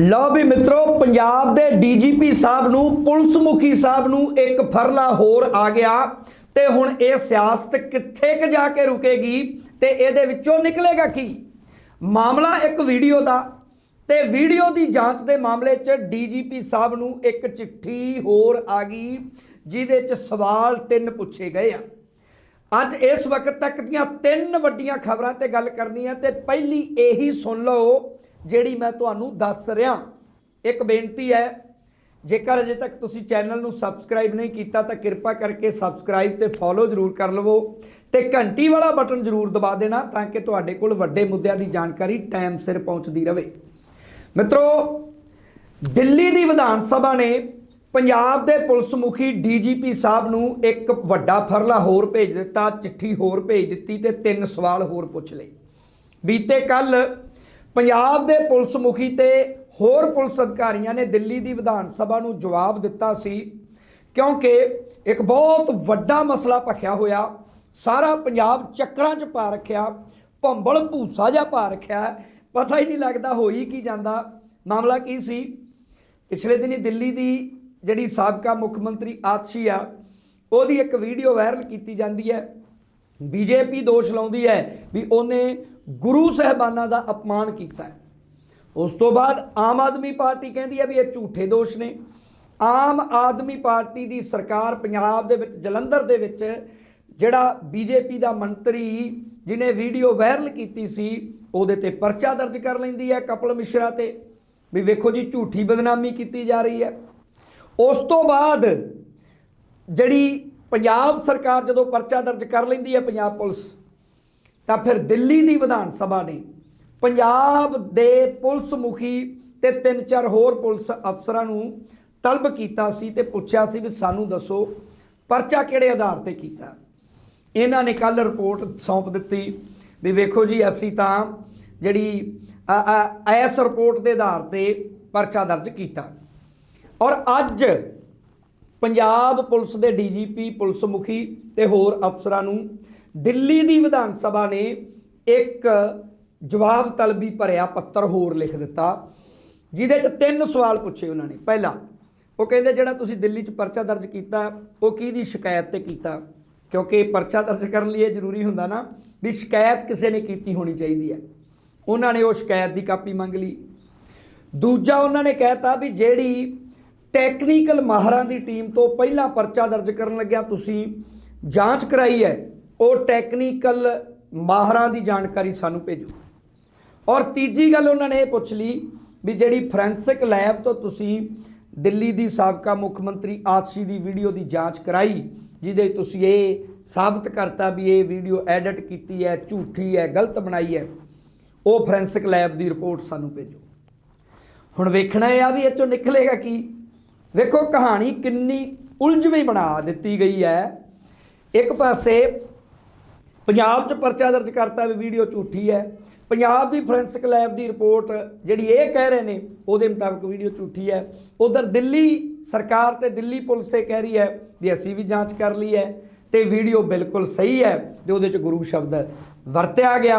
ਲਓ ਵੀ ਮਿੱਤਰੋ, ਪੰਜਾਬ ਦੇ ਡੀਜੀਪੀ ਸਾਹਿਬ ਨੂੰ ਪੁਲਿਸ ਮੁਖੀ ਸਾਹਿਬ ਨੂੰ ਇੱਕ ਫਰਲਾ ਹੋਰ ਆ ਗਿਆ ਤੇ ਹੁਣ ਇਹ ਸਿਆਸਤ ਕਿੱਥੇ ਕ ਜਾ ਕੇ ਰੁਕੇਗੀ ਤੇ ਇਹਦੇ ਵਿੱਚੋਂ ਨਿਕਲੇਗਾ ਕੀ? ਮਾਮਲਾ ਇੱਕ ਵੀਡੀਓ ਦਾ ਤੇ ਵੀਡੀਓ ਦੀ ਜਾਂਚ ਦੇ ਮਾਮਲੇ 'ਚ ਡੀਜੀਪੀ ਸਾਹਿਬ ਨੂੰ ਇੱਕ ਚਿੱਠੀ ਹੋਰ ਆ ਗਈ, ਜਿਹਦੇ 'ਚ ਸਵਾਲ ਤਿੰਨ ਪੁੱਛੇ ਗਏ ਆ। ਅੱਜ ਇਸ ਵਕਤ ਤੱਕ ਦੀਆਂ ਤਿੰਨ ਵੱਡੀਆਂ ਖਬਰਾਂ ਤੇ ਗੱਲ ਕਰਨੀ ਹੈ ਤੇ ਪਹਿਲੀ ਇਹੀ ਸੁਣ ਲਓ ਜਿਹੜੀ ਮੈਂ ਤੁਹਾਨੂੰ ਦੱਸ ਰਿਹਾ। ਇੱਕ ਬੇਨਤੀ ਹੈ, ਜੇਕਰ ਅਜੇ ਤੱਕ ਤੁਸੀਂ ਚੈਨਲ ਨੂੰ ਸਬਸਕ੍ਰਾਈਬ ਨਹੀਂ ਕੀਤਾ, ਤਾਂ ਕਿਰਪਾ ਕਰਕੇ ਸਬਸਕ੍ਰਾਈਬ ਤੇ ਫੋਲੋ ਜ਼ਰੂਰ ਕਰ ਲਵੋ ਤੇ ਘੰਟੀ ਵਾਲਾ ਬਟਨ ਜ਼ਰੂਰ ਦਬਾ ਦੇਣਾ ਤਾਂ ਕਿ ਤੁਹਾਡੇ ਕੋਲ ਵੱਡੇ ਮੁੱਦਿਆਂ ਦੀ ਜਾਣਕਾਰੀ ਟਾਈਮ ਸਿਰ ਪਹੁੰਚਦੀ ਰਹੇ। ਮਿੱਤਰੋ, ਦਿੱਲੀ ਦੀ ਵਿਧਾਨ ਸਭਾ ਨੇ ਪੰਜਾਬ ਦੇ ਪੁਲਿਸ ਮੁਖੀ ਡੀਜੀਪੀ ਸਾਹਿਬ ਨੂੰ ਇੱਕ ਵੱਡਾ ਫਰਲਾ ਹੋਰ ਭੇਜ ਦਿੱਤਾ, ਚਿੱਠੀ ਹੋਰ ਭੇਜ ਦਿੱਤੀ ਤੇ ਤਿੰਨ ਸਵਾਲ ਹੋਰ ਪੁੱਛ ਲਏ। ਬੀਤੇ ਕੱਲ ਪੰਜਾਬ ਦੇ ਪੁਲਿਸ ਮੁਖੀ ਤੇ ਹੋਰ ਪੁਲਿਸ ਅਧਿਕਾਰੀਆਂ ਨੇ ਦਿੱਲੀ ਦੀ ਵਿਧਾਨ ਸਭਾ ਨੂੰ ਜਵਾਬ ਦਿੱਤਾ ਸੀ, ਕਿਉਂਕਿ ਇੱਕ ਬਹੁਤ ਵੱਡਾ ਮਸਲਾ ਭਖਿਆ ਹੋਇਆ, ਸਾਰਾ ਪੰਜਾਬ ਚੱਕਰਾਂ 'ਚ ਪਾ ਰੱਖਿਆ, ਭੰਬਲ ਭੂਸਾ ਜਿਹਾ ਪਾ ਰੱਖਿਆ, ਪਤਾ ਹੀ ਨਹੀਂ ਲੱਗਦਾ ਹੋਈ ਕੀ ਜਾਂਦਾ। ਮਾਮਲਾ ਕੀ ਸੀ? ਪਿਛਲੇ ਦਿਨੀ ਦਿੱਲੀ ਦੀ ਜਿਹੜੀ ਸਾਬਕਾ ਮੁੱਖ ਮੰਤਰੀ ਆਤਸ਼ੀ ਆ, ਉਹਦੀ ਇੱਕ ਵੀਡੀਓ ਵਾਇਰਲ ਕੀਤੀ ਜਾਂਦੀ ਹੈ। ਬੀਜੇਪੀ ਦੋਸ਼ ਲਾਉਂਦੀ ਹੈ ਵੀ ਉਹਨੇ ਗੁਰੂ ਸਹਿਬਾਨਾਂ ਦਾ ਅਪਮਾਨ ਕੀਤਾ ਹੈ। ਉਸ ਤੋਂ ਬਾਅਦ ਆਮ ਆਦਮੀ ਪਾਰਟੀ ਕਹਿੰਦੀ ਹੈ ਵੀ ਇਹ ਝੂਠੇ ਦੋਸ਼ ਨੇ। ਆਮ ਆਦਮੀ ਪਾਰਟੀ ਦੀ ਸਰਕਾਰ ਪੰਜਾਬ ਦੇ ਵਿੱਚ, ਜਲੰਧਰ ਦੇ ਵਿੱਚ, ਜਿਹੜਾ ਬੀਜੇਪੀ ਦਾ ਮੰਤਰੀ ਜਿਹਨੇ ਵੀਡੀਓ ਵਾਇਰਲ ਕੀਤੀ ਸੀ, ਉਹਦੇ ਤੇ ਪਰਚਾ ਦਰਜ ਕਰ ਲੈਂਦੀ ਹੈ ਕਪਲ ਮਿਸ਼ਰਾ ਤੇ ਵੀ ਵੇਖੋ ਜੀ, ਝੂਠੀ ਬਦਨਾਮੀ ਕੀਤੀ ਜਾ ਰਹੀ ਹੈ। ਉਸ ਤੋਂ ਬਾਅਦ ਜਿਹੜੀ ਪੰਜਾਬ ਸਰਕਾਰ ਜਦੋਂ ਪਰਚਾ ਦਰਜ ਕਰ ਲੈਂਦੀ ਹੈ, ਪੰਜਾਬ ਪੁਲਿਸ ਤਾਂ ਫਿਰ ਦਿੱਲੀ ਦੀ ਵਿਧਾਨ ਸਭਾ ਨੇ ਪੰਜਾਬ ਦੇ ਪੁਲਿਸ ਮੁਖੀ ਤੇ ਤਿੰਨ ਚਾਰ ਹੋਰ ਪੁਲਿਸ ਅਫਸਰਾਂ ਨੂੰ ਤਲਬ ਕੀਤਾ ਸੀ ਤੇ ਪੁੱਛਿਆ ਸੀ ਵੀ ਸਾਨੂੰ ਦੱਸੋ ਪਰਚਾ ਕਿਹੜੇ ਆਧਾਰ ਤੇ ਕੀਤਾ। ਇਹਨਾਂ ਨੇ ਕੱਲ ਰਿਪੋਰਟ ਸੌਂਪ ਦਿੱਤੀ ਵੀ ਵੇਖੋ ਜੀ, ਅਸੀਂ ਤਾਂ ਜਿਹੜੀ, ਅ- ਇਸ ਰਿਪੋਰਟ ਦੇ ਆਧਾਰ ਤੇ ਪਰਚਾ ਦਰਜ ਕੀਤਾ। ਔਰ ਅੱਜ ਪੰਜਾਬ ਪੁਲਿਸ ਦੇ ਡੀਜੀਪੀ, ਪੁਲਿਸ ਮੁਖੀ ਤੇ ਹੋਰ ਅਫਸਰਾਂ ਨੂੰ ਦਿੱਲੀ ਦੀ ਵਿਧਾਨ ਸਭਾ ਨੇ ਇੱਕ ਜਵਾਬ ਤਲਬੀ ਭਰਿਆ ਪੱਤਰ ਹੋਰ ਲਿਖ ਦਿੱਤਾ, ਜਿਹਦੇ 'ਚ ਤਿੰਨ ਸਵਾਲ ਪੁੱਛੇ ਉਹਨਾਂ ਨੇ। ਪਹਿਲਾ, ਉਹ ਕਹਿੰਦੇ ਜਿਹੜਾ ਤੁਸੀਂ ਦਿੱਲੀ 'ਚ ਪਰਚਾ ਦਰਜ ਕੀਤਾ, ਉਹ ਕਿਹਦੀ ਸ਼ਿਕਾਇਤ ਤੇ ਕੀਤਾ? ਕਿਉਂਕਿ ਪਰਚਾ ਦਰਜ ਕਰਨ ਲਈ ਇਹ ਜ਼ਰੂਰੀ ਹੁੰਦਾ ਨਾ ਵੀ ਸ਼ਿਕਾਇਤ ਕਿਸੇ ਨੇ ਕੀਤੀ ਹੋਣੀ ਚਾਹੀਦੀ ਹੈ। ਉਹਨਾਂ ਨੇ ਉਹ ਸ਼ਿਕਾਇਤ ਦੀ ਕਾਪੀ ਮੰਗ ਲਈ। ਦੂਜਾ, ਉਹਨਾਂ ਨੇ ਕਹਿਤਾ ਵੀ ਜਿਹੜੀ ਟੈਕਨੀਕਲ ਮਾਹਰਾਂ ਦੀ ਟੀਮ ਤੋਂ ਪਹਿਲਾਂ ਪਰਚਾ ਦਰਜ ਕਰਨ ਲੱਗਿਆ, ਤੁਸੀਂ ਜਾਂਚ ਕਰਾਈ ਹੈ। ਉਹ ਟੈਕਨੀਕਲ ਮਾਹਰਾਂ ਦੀ ਜਾਣਕਾਰੀ ਸਾਨੂੰ ਭੇਜੋ। ਔਰ ਤੀਜੀ ਗੱਲ ਉਹਨਾਂ ਨੇ ਇਹ ਪੁੱਛ ਲਈ ਵੀ ਜਿਹੜੀ ਫੋਰੈਂਸਿਕ ਲੈਬ ਤੋਂ ਤੁਸੀਂ ਦਿੱਲੀ ਦੀ ਸਾਬਕਾ ਮੁੱਖ ਮੰਤਰੀ ਆਤਸ਼ੀ ਦੀ ਵੀਡੀਓ ਦੀ ਜਾਂਚ ਕਰਾਈ, ਜਿਹਦੇ 'ਚ ਤੁਸੀਂ ਇਹ ਸਾਬਤ ਕਰਤਾ ਵੀ ਇਹ ਵੀਡੀਓ ਐਡਿਟ ਕੀਤੀ ਹੈ, ਝੂਠੀ ਹੈ, ਗਲਤ ਬਣਾਈ ਹੈ, ਉਹ ਫੋਰੈਂਸਿਕ ਲੈਬ ਦੀ ਰਿਪੋਰਟ ਸਾਨੂੰ ਭੇਜੋ। ਹੁਣ ਵੇਖਣਾ ਇਹ ਆ ਵੀ ਇਹ ਚੋਂ ਨਿਕਲੇਗਾ ਕੀ? ਵੇਖੋ ਕਹਾਣੀ ਕਿੰਨੀ ਉਲਝਵੀਂ ਬਣਾ ਦਿੱਤੀ ਗਈ ਹੈ। ਇੱਕ ਪਾਸੇ ਪੰਜਾਬ 'ਚ ਪਰਚਾ ਦਰਜ ਕਰਤਾ ਵੀ ਵੀਡੀਓ ਝੂਠੀ ਹੈ। ਪੰਜਾਬ ਦੀ ਫੋਰੈਂਸਿਕ ਲੈਬ ਦੀ ਰਿਪੋਰਟ ਜਿਹੜੀ ਇਹ ਕਹਿ ਰਹੇ ਨੇ, ਉਹਦੇ ਮੁਤਾਬਕ ਵੀਡੀਓ ਝੂਠੀ ਹੈ। ਉਧਰ ਦਿੱਲੀ ਸਰਕਾਰ ਤੇ ਦਿੱਲੀ ਪੁਲਿਸ ਇਹ ਕਹਿ ਰਹੀ ਹੈ ਵੀ ਅਸੀਂ ਵੀ ਜਾਂਚ ਕਰ ਲਈ ਹੈ ਤੇ ਵੀਡੀਓ ਬਿਲਕੁਲ ਸਹੀ ਹੈ ਤੇ ਉਹਦੇ 'ਚ ਗੁਰੂ ਸ਼ਬਦ ਵਰਤਿਆ ਗਿਆ।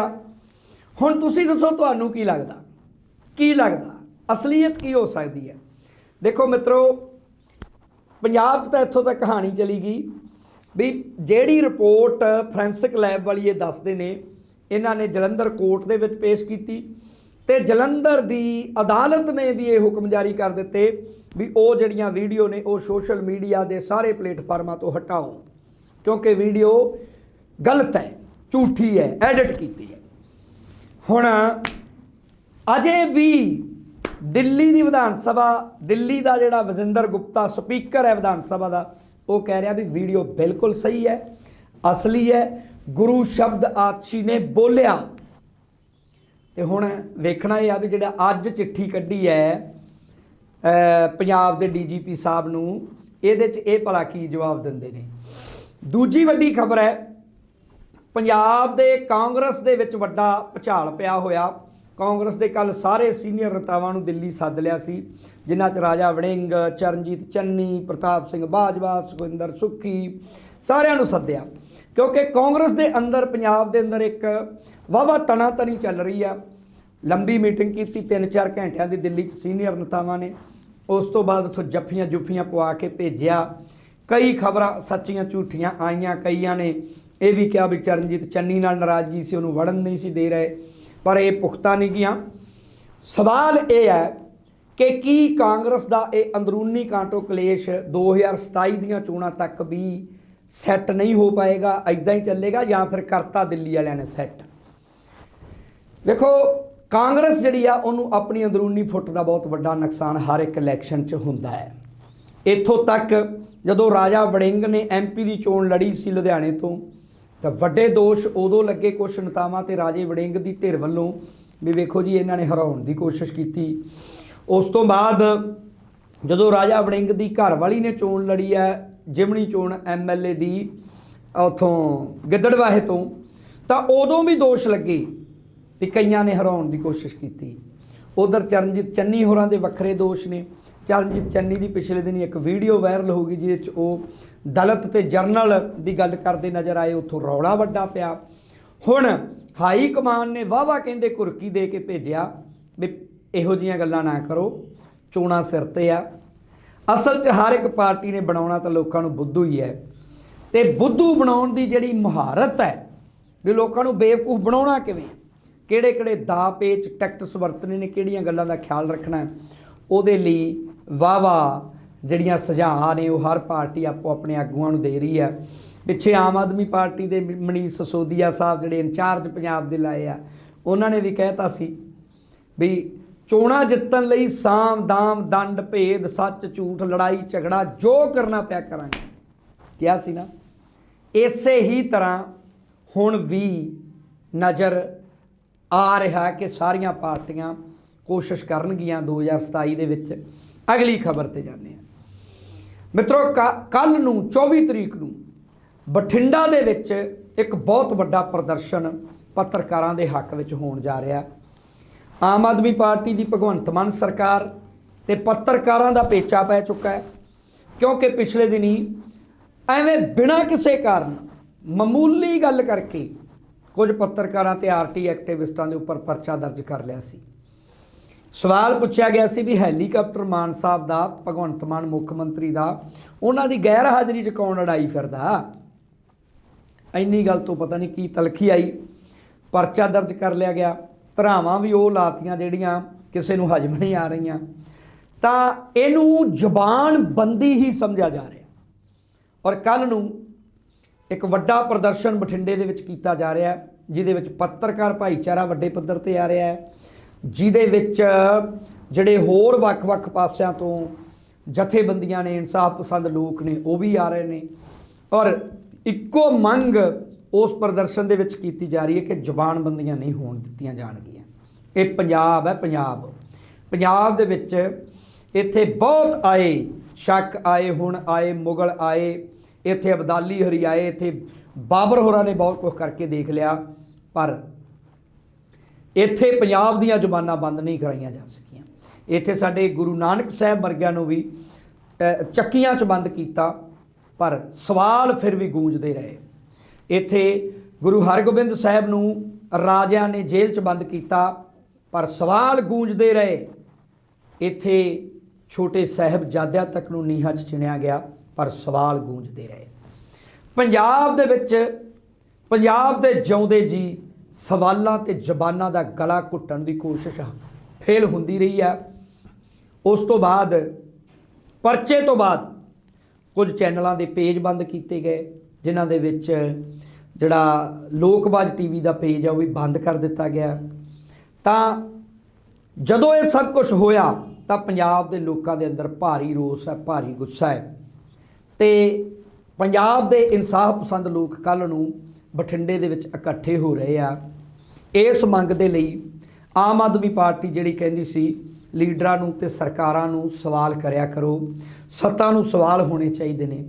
ਹੁਣ ਤੁਸੀਂ ਦੱਸੋ ਤੁਹਾਨੂੰ ਕੀ ਲੱਗਦਾ? ਕੀ ਲੱਗਦਾ? ਅਸਲੀਅਤ ਕੀ ਹੋ ਸਕਦੀ ਹੈ? ਦੇਖੋ ਮਿੱਤਰੋ, ਪੰਜਾਬ 'ਚ ਤਾਂ ਇੱਥੋਂ ਤੱਕ ਕਹਾਣੀ ਚਲੀ ਗਈ। ਵੀ ਜਿਹੜੀ ਰਿਪੋਰਟ ਫੋਰੈਂਸਿਕ ਲੈਬ ਵਾਲੀ ਇਹ ਦੱਸਦੇ ਨੇ, ਇਹਨਾਂ ਨੇ ਜਲੰਧਰ ਕੋਰਟ ਦੇ ਵਿੱਚ ਪੇਸ਼ ਕੀਤੀ ਤੇ ਜਲੰਧਰ ਦੀ ਅਦਾਲਤ ਨੇ ਵੀ ਇਹ ਹੁਕਮ ਜਾਰੀ ਕਰ ਦਿੱਤੇ ਵੀ ਉਹ ਜਿਹੜੀਆਂ ਵੀਡੀਓ ਨੇ ਉਹ ਸੋਸ਼ਲ ਮੀਡੀਆ ਦੇ ਸਾਰੇ ਪਲੇਟਫਾਰਮਾਂ ਤੋਂ ਹਟਾਓ, ਕਿਉਂਕਿ ਵੀਡੀਓ ਗਲਤ ਹੈ, ਝੂਠੀ ਹੈ, ਐਡਿਟ ਕੀਤੀ ਹੈ। ਹੁਣ ਅਜੇ ਵੀ ਦਿੱਲੀ ਦੀ ਵਿਧਾਨ ਸਭਾ, ਦਿੱਲੀ ਦਾ ਜਿਹੜਾ ਵਜਿੰਦਰ ਗੁਪਤਾ ਸਪੀਕਰ ਹੈ ਵਿਧਾਨ ਸਭਾ ਦਾ ਉਹ ਕਹਿ ਰਿਹਾ ਵੀ ਵੀਡੀਓ ਬਿਲਕੁਲ ਸਹੀ ਹੈ, ਅਸਲੀ ਹੈ, ਗੁਰੂ ਸ਼ਬਦ ਆਤਸ਼ੀ ਨੇ ਬੋਲਿਆ। ਤੇ ਹੁਣ ਵੇਖਣਾ ਇਹ ਆ ਵੀ ਜਿਹੜਾ ਅੱਜ ਚਿੱਠੀ ਕੱਢੀ ਹੈ ਪੰਜਾਬ ਦੇ ਡੀਜੀਪੀ ਸਾਹਿਬ ਨੂੰ, ਇਹਦੇ 'ਚ ਇਹ ਭਲਾ ਕੀ ਜਵਾਬ ਦਿੰਦੇ ਨੇ? ਦੂਜੀ ਵੱਡੀ ਖਬਰ ਹੈ, ਪੰਜਾਬ ਦੇ ਕਾਂਗਰਸ ਦੇ ਵਿੱਚ ਵੱਡਾ ਭੁਚਾਲ ਪਿਆ ਹੋਇਆ। ਕਾਂਗਰਸ ਦੇ ਕੱਲ ਸਾਰੇ ਸੀਨੀਅਰ ਨੇਤਾਵਾਂ ਨੂੰ ਦਿੱਲੀ ਸੱਦ ਲਿਆ ਸੀ, ਜਿਨ੍ਹਾਂ 'ਚ ਰਾਜਾ ਵੜਿੰਗ, ਚਰਨਜੀਤ ਚੰਨੀ, ਪ੍ਰਤਾਪ ਸਿੰਘ ਬਾਜਵਾ, ਸੁਖਵਿੰਦਰ ਸੁੱਖੀ ਸਾਰਿਆਂ ਨੂੰ ਸੱਦਿਆ। ਕਿਉਂਕਿ ਕਾਂਗਰਸ ਦੇ ਅੰਦਰ, ਪੰਜਾਬ ਦੇ ਅੰਦਰ ਇੱਕ ਵਾਵਾ ਤਣਾ ਤਣੀ ਚੱਲ ਰਹੀ ਆ। ਲੰਬੀ ਮੀਟਿੰਗ ਕੀਤੀ 3-4 ਘੰਟਿਆਂ ਦੀ ਦਿੱਲੀ 'ਚ ਸੀਨੀਅਰ ਨੇਤਾਵਾਂ ਨੇ। ਉਸ ਤੋਂ ਬਾਅਦ ਉੱਥੋਂ ਜੱਫੀਆਂ ਜੁਫੀਆਂ ਪਵਾ ਕੇ ਭੇਜਿਆ। ਕਈ ਖਬਰਾਂ ਸੱਚੀਆਂ ਝੂਠੀਆਂ ਆਈਆਂ, ਕਈਆਂ ਨੇ ਇਹ ਵੀ ਕਿਹਾ ਵੀ ਚਰਨਜੀਤ ਚੰਨੀ ਨਾਲ ਨਾਰਾਜ਼ਗੀ ਸੀ, ਉਹਨੂੰ ਵੜਨ ਨਹੀਂ ਸੀ ਦੇ ਰਹੇ। ਪਰ ਇਹ ਪੁਖਤਾ ਨਹੀਂ ਗਿਆ ਸਵਾਲ ਇਹ ਹੈ ਕਿ ਕੀ ਕਾਂਗਰਸ ਦਾ ਇਹ ਅੰਦਰੂਨੀ ਕਾਂਟੋ ਕਲੇਸ਼ 2027 ਦੀਆਂ ਚੋਣਾਂ ਤੱਕ ਵੀ ਸੈੱਟ ਨਹੀਂ ਹੋ ਪਾਏਗਾ ਐਦਾਂ ਹੀ ਚੱਲੇਗਾ ਜਾਂ ਫਿਰ ਕਰਤਾ ਦਿੱਲੀ ਵਾਲਿਆਂ ਨੇ ਸੈੱਟ? ਦੇਖੋ ਕਾਂਗਰਸ ਜਿਹੜੀ ਆ, ਉਹਨੂੰ ਆਪਣੀ ਅੰਦਰੂਨੀ ਫੁੱਟ ਦਾ ਬਹੁਤ ਵੱਡਾ ਨੁਕਸਾਨ ਹਰ ਇੱਕ ਇਲੈਕਸ਼ਨ 'ਚ ਹੁੰਦਾ ਹੈ। ਇੱਥੋਂ ਤੱਕ ਜਦੋਂ ਰਾਜਾ ਵੜਿੰਗ ਨੇ ਐਮਪੀ ਦੀ ਚੋਣ ਲੜੀ ਸੀ ਲੁਧਿਆਣੇ ਤੋਂ ਤਾਂ ਵੱਡੇ ਦੋਸ਼ ਉਦੋਂ ਲੱਗੇ ਕੁਛ ਨੇਤਾਵਾਂ ਤੇ ਰਾਜੇ ਵੜਿੰਗ ਦੀ ਧਿਰ ਵੱਲੋਂ ਵੀ ਵੇਖੋ ਜੀ ਇਹਨਾਂ ਨੇ ਹਰਾਉਣ ਦੀ ਕੋਸ਼ਿਸ਼ ਕੀਤੀ। ਉਸ ਤੋਂ ਬਾਅਦ ਜਦੋਂ ਰਾਜਾ ਵੜਿੰਗ ਦੀ ਘਰ ਵਾਲੀ ਨੇ ਚੋਣ ਲੜੀ ਹੈ, ਜਿਮਣੀ ਚੋਣ ਐਮਐਲਏ ਦੀ ਉਥੋਂ ਗਿੱਦੜਵਾਹੇ ਤੋਂ, ਤਾਂ ਉਦੋਂ ਵੀ ਦੋਸ਼ ਲੱਗੇ ਵੀ ਕਈਆਂ ਨੇ ਹਰਾਉਣ ਦੀ ਕੋਸ਼ਿਸ਼ ਕੀਤੀ। ਉਧਰ ਚਰਨਜੀਤ ਚੰਨੀ ਹੋਰਾਂ ਦੇ ਵੱਖਰੇ ਦੋਸ਼ ਨੇ। ਚਰਨਜੀਤ ਚੰਨੀ ਦੀ ਪਿਛਲੇ ਦਿਨੀ ਇੱਕ ਵੀਡੀਓ ਵਾਇਰਲ ਹੋ ਗਈ, ਜਿਹਦੇ 'ਚ ਉਹ ਦਲਤ ਤੇ ਜਰਨਲ ਦੀ ਗੱਲ ਕਰਦੇ ਨਜ਼ਰ ਆਏ, ਉੱਥੋਂ ਰੌਲਾ ਵੱਡਾ ਪਿਆ। ਹੁਣ ਹਾਈ ਕਮਾਨ ਨੇ ਵਾਵਾ ਕਹਿੰਦੇ ਕੁਰਕੀ ਦੇ ਕੇ ਭੇਜਿਆ ਵੀ ਇਹੋ ਜੀਆਂ ਗੱਲਾਂ ਨਾ ਕਰੋ, ਚੋਣਾਂ ਸਿਰ ਤੇ ਆ। ਅਸਲ 'ਚ ਹਰ ਇੱਕ ਪਾਰਟੀ ਨੇ ਬਣਾਉਣਾ ਤਾਂ ਲੋਕਾਂ ਨੂੰ ਬੁੱਧੂ ਹੀ ਹੈ। ਤੇ ਬੁੱਧੂ ਬਣਾਉਣ ਦੀ ਜਿਹੜੀ ਮਹਾਰਤ ਹੈ, ਵੀ ਲੋਕਾਂ ਨੂੰ ਬੇਵਕੂਫ ਬਣਾਉਣਾ ਕਿਵੇਂ? ਕਿਹੜੇ ਕਿਹੜੇ ਦਾ ਪੇਚ ਟੈਕਟਸ ਵਰਤਣੇ ਨੇ, ਕਿਹੜੀਆਂ ਗੱਲਾਂ ਦਾ ਖਿਆਲ ਰੱਖਣਾ ਉਹਦੇ ਲਈ ਵਾਵਾ ਜਿਹੜੀਆਂ ਸੁਝਾਅ ਨੇ ਉਹ ਹਰ ਪਾਰਟੀ ਆਪੋ ਆਪਣੇ ਆਗੂਆਂ ਨੂੰ ਦੇ ਰਹੀ ਹੈ। ਪਿੱਛੇ ਆਮ ਆਦਮੀ ਪਾਰਟੀ ਦੇ ਮਨੀਸ਼ ਸਸੋਦੀਆ ਸਾਹਿਬ ਜਿਹੜੇ ਇੰਚਾਰਜ ਪੰਜਾਬ ਦੇ ਲਾਏ ਆ, ਉਹਨਾਂ ਨੇ ਵੀ ਕਹਿਤਾ ਸੀ ਵੀ ਚੋਣਾਂ ਜਿੱਤਣ ਲਈ ਸਾਮ, ਦਾਮ, ਦੰਡ, ਭੇਦ, ਸੱਚ, ਝੂਠ, ਲੜਾਈ, ਝਗੜਾ ਜੋ ਕਰਨਾ ਪਿਆ ਕਰਾਂਗੇ। ਕਿਹਾ ਸੀ ਨਾ? ਇਸੇ ਹੀ ਤਰ੍ਹਾਂ ਹੁਣ ਵੀ ਨਜ਼ਰ ਆ ਰਿਹਾ ਕਿ ਸਾਰੀਆਂ ਪਾਰਟੀਆਂ ਕੋਸ਼ਿਸ਼ ਕਰਨਗੀਆਂ 2027 ਦੇ ਵਿੱਚ। ਅਗਲੀ ਖਬਰ ਤੇ ਜਾਂਦੇ ਹਾਂ। ਮਿੱਤਰੋ ਕੱਲ ਨੂੰ 24 ਤਰੀਕ ਨੂੰ ਬਠਿੰਡਾ ਦੇ ਵਿੱਚ ਇੱਕ ਬਹੁਤ ਵੱਡਾ ਪ੍ਰਦਰਸ਼ਨ ਪੱਤਰਕਾਰਾਂ ਦੇ ਹੱਕ ਵਿੱਚ ਹੋਣ ਜਾ ਰਿਹਾ। ਆਮ ਆਦਮੀ ਪਾਰਟੀ ਦੀ ਭਗਵੰਤ ਮਾਨ ਸਰਕਾਰ ਤੇ ਪੱਤਰਕਾਰਾਂ ਦਾ ਪੇਚਾ ਪੈ ਚੁੱਕਾ ਹੈ, ਕਿਉਂਕਿ ਪਿਛਲੇ ਦਿਨੀ ਐਵੇਂ ਬਿਨਾਂ ਕਿਸੇ ਕਾਰਨ ਮਾਮੂਲੀ ਗੱਲ ਕਰਕੇ ਕੁਝ ਪੱਤਰਕਾਰਾਂ ਤੇ ਆਰਟੀ ਐਕਟਿਵਿਸਟਾਂ ਦੇ ਉੱਪਰ ਪਰਚਾ ਦਰਜ ਕਰ ਲਿਆ ਸੀ। ਸਵਾਲ ਪੁੱਛਿਆ ਗਿਆ ਸੀ ਵੀ ਹੈਲੀਕਾਪਟਰ ਮਾਨ ਸਾਹਿਬ ਦਾ, ਭਗਵੰਤ ਮਾਨ ਮੁੱਖ ਮੰਤਰੀ ਦਾ, ਉਹਨਾਂ ਦੀ ਗੈਰ ਹਾਜ਼ਰੀ 'ਚ ਕੌਣ ਲੜਾਈ ਫਿਰਦਾ? ਇੰਨੀ ਗੱਲ ਤੋਂ ਪਤਾ ਨਹੀਂ ਕੀ ਤਲਖੀ ਆਈ। ਪਰਚਾ ਦਰਜ ਕਰ ਲਿਆ ਗਿਆ। ਧਰਾਵਾਂ ਵੀ ਉਹ ਲਾਤੀਆਂ ਜਿਹੜੀਆਂ ਕਿਸੇ ਨੂੰ ਹਜਮ ਨਹੀਂ ਆ ਰਹੀਆਂ। ਤਾਂ ਇਹਨੂੰ ਜ਼ਬਾਨ ਬੰਦੀ ਹੀ ਸਮਝਿਆ ਜਾ ਰਿਹਾ। ਔਰ ਕੱਲ ਨੂੰ ਇੱਕ ਵੱਡਾ ਪ੍ਰਦਰਸ਼ਨ ਬਠਿੰਡੇ ਦੇ ਵਿੱਚ ਕੀਤਾ ਜਾ ਰਿਹਾ ਜਿਹਦੇ ਵਿੱਚ ਪੱਤਰਕਾਰ ਭਾਈਚਾਰਾ ਵੱਡੇ ਪੱਧਰ ਤੇ ਆ ਰਿਹਾ ਹੈ। ਜਿਹਦੇ ਵਿੱਚ ਜਿਹੜੇ ਹੋਰ ਵੱਖ-ਵੱਖ ਪਾਸਿਆਂ ਤੋਂ ਜਥੇਬੰਦੀਆਂ ਨੇ, ਇਨਸਾਫ ਪਸੰਦ ਲੋਕ ਨੇ, ਉਹ ਵੀ ਆ ਰਹੇ ਨੇ। ਔਰ ਇੱਕੋ ਮੰਗ ਉਸ ਪ੍ਰਦਰਸ਼ਨ ਦੇ ਵਿੱਚ ਕੀਤੀ ਜਾ ਰਹੀ ਹੈ ਕਿ ਜ਼ੁਬਾਨਬੰਦੀਆਂ ਨਹੀਂ ਹੋਣ ਦਿੱਤੀਆਂ ਜਾਣਗੀਆਂ। ਇਹ ਪੰਜਾਬ ਹੈ, ਪੰਜਾਬ। ਪੰਜਾਬ ਦੇ ਵਿੱਚ ਇੱਥੇ ਬਹੁਤ ਆਏ, ਸ਼ੱਕ ਆਏ, ਹੁਣ ਆਏ, ਮੁਗਲ ਆਏ, ਇੱਥੇ ਅਬਦਾਲੀ ਹਰੀ ਆਏ, ਇੱਥੇ ਬਾਬਰ ਹੋਰਾਂ ਨੇ ਬਹੁਤ ਕੁਝ ਕਰਕੇ ਦੇਖ ਲਿਆ। ਪਰ ਇੱਥੇ ਪੰਜਾਬ ਦੀਆਂ ਜ਼ੁਬਾਨਾਂ ਬੰਦ ਨਹੀਂ ਕਰਾਈਆਂ ਜਾ ਸਕੀਆਂ। ਇੱਥੇ ਸਾਡੇ ਗੁਰੂ ਨਾਨਕ ਸਾਹਿਬ ਵਰਗਿਆਂ ਨੂੰ ਵੀ ਚੱਕੀਆਂ 'ਚ ਬੰਦ ਕੀਤਾ, ਪਰ ਸਵਾਲ ਫਿਰ ਵੀ ਗੂੰਜਦੇ ਰਹੇ। ਇੱਥੇ ਗੁਰੂ ਹਰਗੋਬਿੰਦ ਸਾਹਿਬ ਨੂੰ ਰਾਜਿਆਂ ਨੇ ਜੇਲ੍ਹ 'ਚ ਬੰਦ ਕੀਤਾ, ਪਰ ਸਵਾਲ ਗੂੰਜਦੇ ਰਹੇ। ਇੱਥੇ ਛੋਟੇ ਸਾਹਿਬਜ਼ਾਦਿਆਂ ਤੱਕ ਨੂੰ ਨੀਹਾਂ 'ਚ ਚਿਣਿਆ ਗਿਆ, ਪਰ ਸਵਾਲ ਗੂੰਜਦੇ ਰਹੇ। ਪੰਜਾਬ ਦੇ ਵਿੱਚ, ਪੰਜਾਬ ਦੇ ਜਿਉਂਦੇ ਜੀ ਸਵਾਲਾਂ ਤੇ ਜ਼ਬਾਨਾਂ ਦਾ ਗਲਾ ਘੁੱਟਣ ਦੀ ਕੋਸ਼ਿਸ਼ ਫੇਲ ਹੁੰਦੀ ਰਹੀ ਹੈ। ਉਸ ਤੋਂ ਬਾਅਦ, ਪਰਚੇ ਤੋਂ ਬਾਅਦ ਕੁਝ ਚੈਨਲਾਂ ਦੇ ਪੇਜ ਬੰਦ ਕੀਤੇ ਗਏ, ਜਿਨ੍ਹਾਂ ਦੇ ਵਿੱਚ ਜਿਹੜਾ ਲੋਕਬਾਜ ਟੀਵੀ ਦਾ ਪੇਜ ਆ, ਉਹ ਵੀ ਬੰਦ ਕਰ ਦਿੱਤਾ ਗਿਆ। ਤਾਂ ਜਦੋਂ ਇਹ ਸਭ ਕੁਝ ਹੋਇਆ, ਤਾਂ ਪੰਜਾਬ ਦੇ ਲੋਕਾਂ ਦੇ ਅੰਦਰ ਭਾਰੀ ਰੋਸ ਹੈ, ਭਾਰੀ ਗੁੱਸਾ ਹੈ। ਤੇ ਪੰਜਾਬ ਦੇ ਇਨਸਾਫ ਪਸੰਦ ਲੋਕ ਕੱਲ ਨੂੰ ਬਠਿੰਡੇ ਦੇ ਵਿੱਚ ਇਕੱਠੇ ਹੋ ਰਹੇ ਆ। ਇਸ ਮੰਗ ਦੇ ਲਈ ਆਮ ਆਦਮੀ ਪਾਰਟੀ ਜਿਹੜੀ ਕਹਿੰਦੀ ਸੀ, ਲੀਡਰਾਂ ਨੂੰ ਤੇ ਸਰਕਾਰਾਂ ਨੂੰ ਸਵਾਲ ਕਰਿਆ ਕਰੋ। ਸੱਤਾ ਨੂੰ ਸਵਾਲ ਹੋਣੇ ਚਾਹੀਦੇ ਨੇ।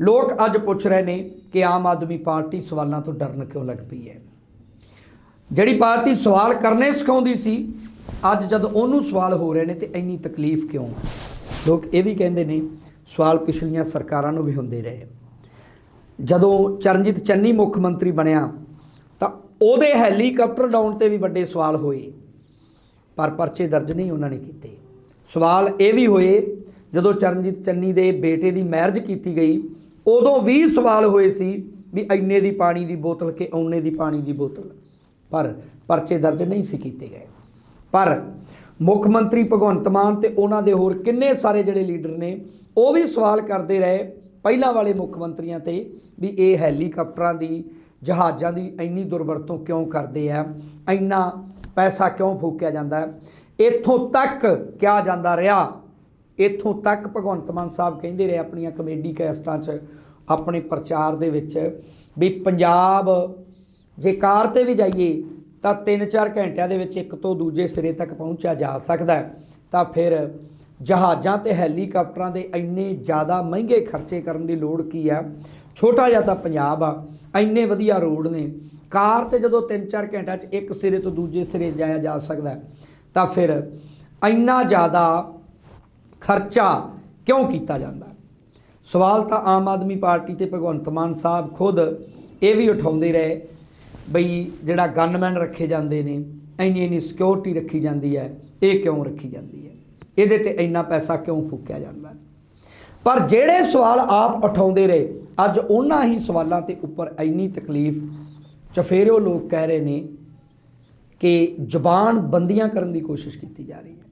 ਲੋਕ ਅੱਜ ਪੁੱਛ ਰਹੇ ਨੇ ਕਿ ਆਮ ਆਦਮੀ ਪਾਰਟੀ ਸਵਾਲਾਂ ਤੋਂ ਡਰਨ ਕਿਉਂ ਲੱਗ ਪਈ ਹੈ? ਜਿਹੜੀ ਪਾਰਟੀ ਸਵਾਲ ਕਰਨੇ ਸਿਖਾਉਂਦੀ ਸੀ, ਅੱਜ ਜਦ ਉਹਨੂੰ ਸਵਾਲ ਹੋ ਰਹੇ ਨੇ ਤੇ ਇੰਨੀ ਤਕਲੀਫ ਕਿਉਂ? ਲੋਕ ਇਹ ਵੀ ਕਹਿੰਦੇ ਨੇ, ਸਵਾਲ ਪਿਛਲੀਆਂ ਸਰਕਾਰਾਂ ਨੂੰ ਵੀ ਹੁੰਦੇ ਰਹੇ। ਜਦੋਂ ਚਰਨਜੀਤ ਚੰਨੀ ਮੁੱਖ ਮੰਤਰੀ ਬਣਿਆ, ਤਾਂ ਉਹਦੇ ਹੈਲੀਕਾਪਟਰ ਡਾਉਣ ਤੇ ਵੀ ਵੱਡੇ ਸਵਾਲ ਹੋਏ। ਪਰ ਪਰਚੇ ਦਰਜ ਨਹੀਂ ਉਹਨਾਂ ਨੇ ਕੀਤੇ। ਸਵਾਲ ਇਹ ਵੀ ਹੋਏ, ਜਦੋਂ ਚਰਨਜੀਤ ਚੰਨੀ ਦੇ ਬੇਟੇ ਦੀ ਮੈਰਿਜ ਕੀਤੀ ਗਈ, ਉਦੋਂ ਵੀ ਸਵਾਲ ਹੋਏ ਸੀ ਵੀ ਇੰਨੇ ਦੀ ਪਾਣੀ ਦੀ ਬੋਤਲ ਕਿ ਔਨੇ ਦੀ ਪਾਣੀ ਦੀ ਬੋਤਲ। ਪਰ ਪਰਚੇ ਦਰਜ ਨਹੀਂ ਸੀ ਕੀਤੇ ਗਏ। ਪਰ ਮੁੱਖ ਮੰਤਰੀ ਭਗਵੰਤ ਮਾਨ ਤੇ ਉਹਨਾਂ ਦੇ ਹੋਰ ਕਿੰਨੇ ਸਾਰੇ ਜਿਹੜੇ ਲੀਡਰ ਨੇ, ਉਹ ਵੀ ਸਵਾਲ ਕਰਦੇ ਰਹੇ ਪਹਿਲਾਂ ਵਾਲੇ ਮੁੱਖ ਮੰਤਰੀਆਂ ਤੇ ਵੀ ਇਹ ਹੈਲੀਕਾਪਟਰਾਂ ਦੀ, ਜਹਾਜ਼ਾਂ ਦੀ ਇੰਨੀ ਦੁਰਵਰਤੋਂ ਕਿਉਂ ਕਰਦੇ ਆ? ਇੰਨਾ ਪੈਸਾ ਕਿਉਂ ਫੂਕਿਆ ਜਾਂਦਾ ਇੱਥੋਂ ਤੱਕ ਕਿਹਾ ਜਾਂਦਾ ਰਿਹਾ? ਇੱਥੋਂ ਤੱਕ ਭਗਵੰਤ ਮਾਨ ਸਾਹਿਬ ਕਹਿੰਦੇ ਰਹੇ ਆਪਣੀਆਂ ਕਮੇਡੀ ਕੈਸਟਾਂ 'ਚ, ਆਪਣੇ ਪ੍ਰਚਾਰ ਦੇ ਵਿੱਚ ਵੀ ਪੰਜਾਬ ਜੇ ਕਾਰ ਤੇ ਵੀ ਜਾਈਏ, ਤਾਂ 3-4 ਘੰਟਿਆਂ ਦੇ ਵਿੱਚ ਇੱਕ ਤੋਂ ਦੂਜੇ ਸਿਰੇ ਤੱਕ ਪਹੁੰਚਿਆ ਜਾ ਸਕਦਾ ਤਾਂ ਫਿਰ ਜਹਾਜ਼ਾਂ ਤੇ ਹੈਲੀਕਾਪਟਰਾਂ ਦੇ ਇੰਨੇ ਜ਼ਿਆਦਾ ਮਹਿੰਗੇ ਖਰਚੇ ਕਰਨ ਦੀ ਲੋੜ ਕੀ ਆ? ਛੋਟਾ ਜਿਹਾ ਤਾਂ ਪੰਜਾਬ ਆ, ਇੰਨੇ ਵਧੀਆ ਰੋਡ ਨੇ। ਕਾਰ ਤੇ ਜਦੋਂ 3-4 ਘੰਟਿਆਂ 'ਚ ਇੱਕ ਸਿਰੇ ਤੋਂ ਦੂਜੇ ਸਿਰੇ ਜਾਇਆ ਜਾ ਸਕਦਾ ਤਾਂ ਫਿਰ ਇੰਨਾ ਜ਼ਿਆਦਾ ਖਰਚਾ ਕਿਉਂ ਕੀਤਾ ਜਾਂਦਾ? ਸਵਾਲ ਤਾਂ ਆਮ ਆਦਮੀ ਪਾਰਟੀ ਤੇ ਭਗਵੰਤ ਮਾਨ ਸਾਹਿਬ ਖੁਦ ਇਹ ਵੀ ਉਠਾਉਂਦੇ ਰਹੇ ਬਈ ਜਿਹੜਾ ਗਨਮੈਨ ਰੱਖੇ ਜਾਂਦੇ ਨੇ ਇੰਨੀ ਇੰਨੀ ਸਿਕਿਉਰਿਟੀ ਰੱਖੀ ਜਾਂਦੀ ਹੈ, ਇਹ ਕਿਉਂ ਰੱਖੀ ਜਾਂਦੀ ਹੈ? ਇਹਦੇ ਤੇ ਇੰਨਾ ਪੈਸਾ ਕਿਉਂ ਫੂਕਿਆ ਜਾਂਦਾ? ਪਰ ਜਿਹੜੇ ਸਵਾਲ ਆਪ ਉਠਾਉਂਦੇ ਰਹੇ, ਅੱਜ ਉਹਨਾਂ ਹੀ ਸਵਾਲਾਂ ਤੇ ਉੱਪਰ ਇੰਨੀ ਤਕਲੀਫ, ਚਫੇਰਿਓ ਲੋਕ ਕਹਿ ਰਹੇ ਨੇ ਕਿ ਜ਼ੁਬਾਨ ਬੰਦੀਆਂ ਕਰਨ ਦੀ ਕੋਸ਼ਿਸ਼ ਕੀਤੀ ਜਾ ਰਹੀ ਹੈ।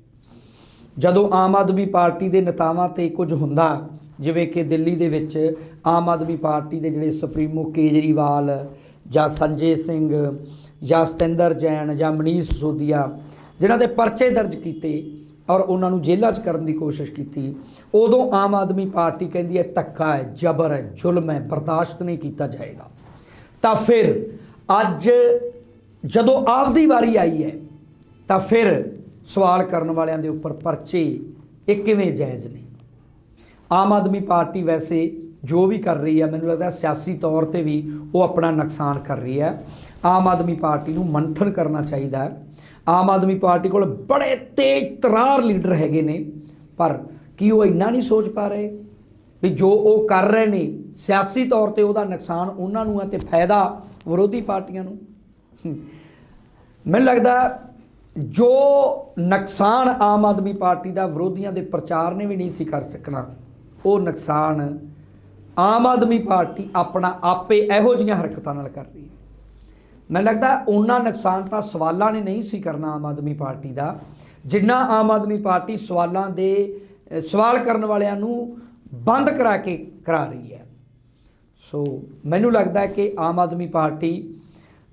ਜਦੋਂ ਆਮ ਆਦਮੀ ਪਾਰਟੀ ਦੇ ਨੇਤਾਵਾਂ ਤੇ ਕੁਝ ਹੁੰਦਾ, ਜਿਵੇਂ ਕਿ ਦਿੱਲੀ ਦੇ ਵਿੱਚ ਆਮ ਆਦਮੀ ਪਾਰਟੀ ਦੇ ਜਿਹੜੇ ਸੁਪਰੀਮੋ ਕੇਜਰੀਵਾਲ ਜਾਂ ਸੰਜੇ ਸਿੰਘ ਜਾਂ ਸਤਿੰਦਰ ਜੈਨ ਜਾਂ ਮਨੀਸ਼ ਸੋਦੀਆ ਜਿਨ੍ਹਾਂ ਦੇ ਪਰਚੇ ਦਰਜ ਕੀਤੇ ਔਰ ਉਹਨਾਂ ਨੂੰ ਜੇਲ੍ਹਾਂ 'ਚ ਕਰਨ ਦੀ ਕੋਸ਼ਿਸ਼ ਕੀਤੀ। ਉਦੋਂ ਆਮ ਆਦਮੀ ਪਾਰਟੀ ਕਹਿੰਦੀ ਹੈ, ਧੱਕਾ ਹੈ, ਜ਼ਬਰ ਹੈ, ਜ਼ੁਲਮ ਹੈ, ਬਰਦਾਸ਼ਤ ਨਹੀਂ ਕੀਤਾ ਜਾਏਗਾ। ਤਾਂ ਫਿਰ ਅੱਜ ਜਦੋਂ ਆਪਦੀ ਵਾਰੀ ਆਈ ਹੈ, ਤਾਂ ਫਿਰ ਸਵਾਲ ਕਰਨ ਵਾਲਿਆਂ ਦੇ ਉੱਪਰ ਪਰਚੇ, ਇਹ ਕਿਵੇਂ ਜਾਇਜ਼ ਨੇ? ਆਮ ਆਦਮੀ ਪਾਰਟੀ ਵੈਸੇ ਜੋ ਵੀ ਕਰ ਰਹੀ ਹੈ, ਮੈਨੂੰ ਲੱਗਦਾ ਸਿਆਸੀ ਤੌਰ ਤੇ ਵੀ ਉਹ ਆਪਣਾ ਨੁਕਸਾਨ ਕਰ ਰਹੀ ਹੈ। ਆਮ ਆਦਮੀ ਪਾਰਟੀ ਨੂੰ ਮੰਥਨ ਕਰਨਾ ਚਾਹੀਦਾ ਹੈ। ਆਮ ਆਦਮੀ ਪਾਰਟੀ ਕੋਲ ਬੜੇ ਤੇਜ਼ ਤਰਾਰ ਲੀਡਰ ਹੈਗੇ ਨੇ, ਪਰ ਕੀ ਉਹ ਇੰਨਾ ਨਹੀਂ ਸੋਚ ਪਾ ਰਹੇ? ਵੀ ਜੋ ਉਹ ਕਰ ਰਹੇ ਨੇ, ਸਿਆਸੀ ਤੌਰ ਤੇ ਉਹਦਾ ਨੁਕਸਾਨ ਉਹਨਾਂ ਨੂੰ ਹੈ ਤੇ ਫਾਇਦਾ ਵਿਰੋਧੀ ਪਾਰਟੀਆਂ ਨੂੰ? ਮੈਨੂੰ ਲੱਗਦਾ ਜੋ ਨੁਕਸਾਨ ਆਮ ਆਦਮੀ ਪਾਰਟੀ ਦਾ ਵਿਰੋਧੀਆਂ ਦੇ ਪ੍ਰਚਾਰ ਨੇ ਵੀ ਨਹੀਂ ਸੀ ਕਰ ਸਕਣਾ, ਉਹ ਨੁਕਸਾਨ ਆਮ ਆਦਮੀ ਪਾਰਟੀ ਆਪਣਾ ਆਪੇ ਇਹੋ ਜਿਹੀਆਂ ਹਰਕਤਾਂ ਨਾਲ ਕਰ ਰਹੀ ਹੈ। ਮੈਨੂੰ ਲੱਗਦਾ ਉਹਨਾਂ ਨੁਕਸਾਨ ਤਾਂ ਸਵਾਲਾਂ ਨੇ ਨਹੀਂ ਸੀ ਕਰਨਾ ਆਮ ਆਦਮੀ ਪਾਰਟੀ ਦਾ, ਜਿੰਨਾ ਆਮ ਆਦਮੀ ਪਾਰਟੀ ਸਵਾਲਾਂ ਦੇ ਸਵਾਲ ਕਰਨ ਵਾਲਿਆਂ ਨੂੰ ਬੰਦ ਕਰਾ ਕੇ ਕਰਾ ਰਹੀ ਹੈ। ਸੋ ਮੈਨੂੰ ਲੱਗਦਾ ਹੈ ਕਿ ਆਮ ਆਦਮੀ ਪਾਰਟੀ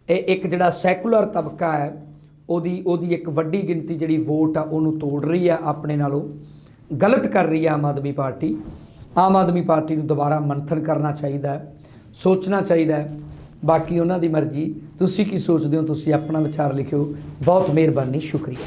ਇਹ ਇੱਕ ਜਿਹੜਾ ਸੈਕੂਲਰ ਤਬਕਾ ਹੈ, ਉਹਦੀ ਉਹਦੀ ਇੱਕ ਵੱਡੀ ਗਿਣਤੀ ਜਿਹੜੀ ਵੋਟ ਆ, ਉਹਨੂੰ ਤੋੜ ਰਹੀ ਆ ਆਪਣੇ ਨਾਲੋਂ ਗਲਤ ਕਰ ਰਹੀ ਆ ਆਮ ਆਦਮੀ ਪਾਰਟੀ। ਆਮ ਆਦਮੀ ਪਾਰਟੀ ਨੂੰ ਦੁਬਾਰਾ ਮੰਥਨ ਕਰਨਾ ਚਾਹੀਦਾ ਹੈ, ਸੋਚਣਾ ਚਾਹੀਦਾ ਹੈ। ਬਾਕੀ ਉਹਨਾਂ ਦੀ ਮਰਜ਼ੀ। ਤੁਸੀਂ ਕੀ ਸੋਚਦੇ ਹੋ? ਤੁਸੀਂ ਆਪਣਾ ਵਿਚਾਰ ਲਿਖਿਓ। ਬਹੁਤ ਮਿਹਰਬਾਨੀ। ਸ਼ੁਕਰੀਆ।